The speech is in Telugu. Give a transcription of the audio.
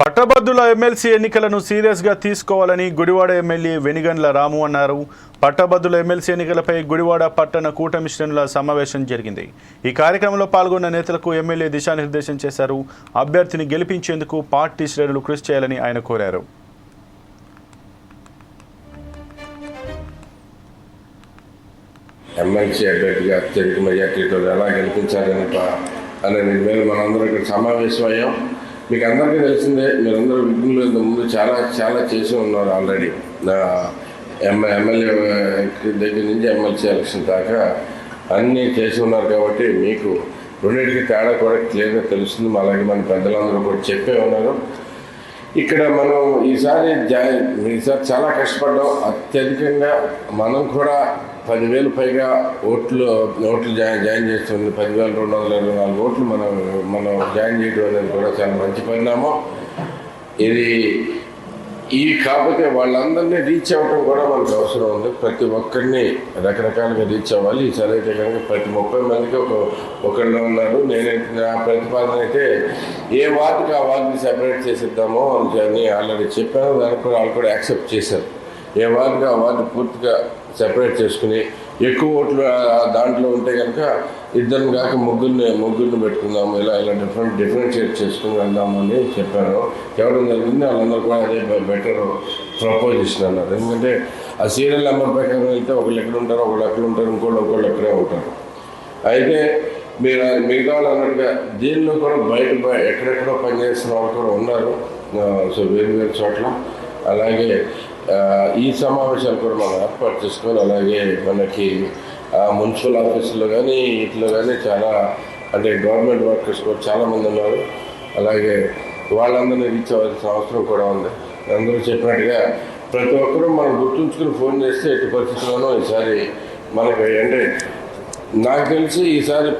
పట్టభద్రుల ఎమ్మెల్సీ ఎన్నికలను సీరియస్గా తీసుకోవాలని గుడివాడ ఎమ్మెల్యే వెనిగండ్ల రాము అన్నారు. పట్టభద్రుల ఎమ్మెల్సీ ఎన్నికలపై గుడివాడ పట్టణ కూటమి శ్రేణుల సమావేశం జరిగింది. ఈ కార్యక్రమంలో పాల్గొన్న నేతలకు ఎమ్మెల్యే దిశానిర్దేశం చేశారు. అభ్యర్థిని గెలిపించేందుకు పార్టీ శ్రేణులు కృషి చేయాలని ఆయన కోరారు. ఎమ్మెల్సీ అభ్యర్థిగా అత్యధిక మెజార్టీతో ఎలా గెలిపించాలని అనే మనందరం ఇక్కడ సమావేశమయ్యాం. మీకు అందరికీ తెలిసిందే మీరందరూ విభిన్నులు ఇంతకుముందు ముందు చాలా చాలా చేసి ఉన్నారు ఆల్రెడీ నా ఎమ్మె ఎమ్మెల్యే దగ్గర నుంచి ఎమ్మెల్సీ ఎలక్షన్ దాకా అన్నీ చేసి ఉన్నారు కాబట్టి మీకు రెండింటికి తేడా కూడా క్లియర్గా తెలుస్తుంది. అలాగే మన పెద్దలందరూ కూడా చెప్పే ఉన్నారు. ఇక్కడ మనం ఈసారి జాయిన్ ఈసారి చాలా కష్టపడ్డాం. అత్యధికంగా మనం కూడా పదివేలు పైగా ఓట్లు ఓట్లు జాయిన్ జాయిన్ చేస్తుంది పదివేల రెండు వందల ఇరవై నాలుగు ఓట్లు మనం మనం జాయిన్ చేయడం అనేది కూడా చాలా మంచి పరిణామం. ఇది ఈ కాకపోతే వాళ్ళందరినీ రీచ్ అవ్వడం కూడా మనకు అవసరం ఉంది. ప్రతి ఒక్కరిని రకరకాలుగా రీచ్ అవ్వాలి. ఈసారి అయితే కనుక ప్రతి ముప్పై మందికి ఒక ఒకళ్ళు ఉన్నారు. నేను నా ప్రతిపాదన అయితే ఏ వార్డుకి ఆ వార్డుని సెపరేట్ చేసిద్దామో అని ఆల్రెడీ చెప్పాను. దానికి కూడా వాళ్ళు కూడా యాక్సెప్ట్ చేశారు. ఏ వార్డుకి ఆ వార్డు పూర్తిగా సెపరేట్ చేసుకుని ఎక్కువ ఓట్లు దాంట్లో ఉంటే కనుక ఇద్దరిని కాక ముగ్గురిని ముగ్గురిని పెట్టుకుందాము ఇలా ఇలా డిఫరెంట్ డిఫరెన్షియేట్ చేసుకుని వెళ్దాము అని చెప్పారు. ఎవరు జరిగింది. వాళ్ళందరూ కూడా అదే బెటర్ ప్రపోజిషన్ అన్నారు. ఎందుకంటే ఆ సీరియల్ నెంబర్ ప్రకారం అయితే ఒకళ్ళు ఎక్కడ ఉంటారు ఒకళ్ళు ఎక్కడ ఉంటారు ఇంకోళ్ళు ఒకళ్ళు ఎక్కడే ఉంటారు. అయితే మీరు మిగతా వాళ్ళు అన్నట్టుగా దీనిలో కూడా బయట ఎక్కడెక్కడో పనిచేస్తున్న వాళ్ళు కూడా ఉన్నారు. సో వేరు వేరు చోట్ల. అలాగే ఈ సమావేశాలు కూడా మనం ఏర్పాటు చేసుకొని అలాగే మనకి మున్సిపల్ ఆఫీసులో కానీ వీటిలో కానీ చాలా అంటే గవర్నమెంట్ వర్కర్స్ కూడా చాలామంది ఉన్నారు. అలాగే వాళ్ళందరినీ రీచ్ అవ్వాల్సిన అవసరం కూడా ఉంది. అందరూ చెప్పినట్టుగా ప్రతి ఒక్కరూ మనం గుర్తుంచుకుని ఫోన్ చేస్తే ఎట్టి పరిస్థితుల్లోనూ ఈసారి మనకి అంటే నాకు తెలిసి ఈసారి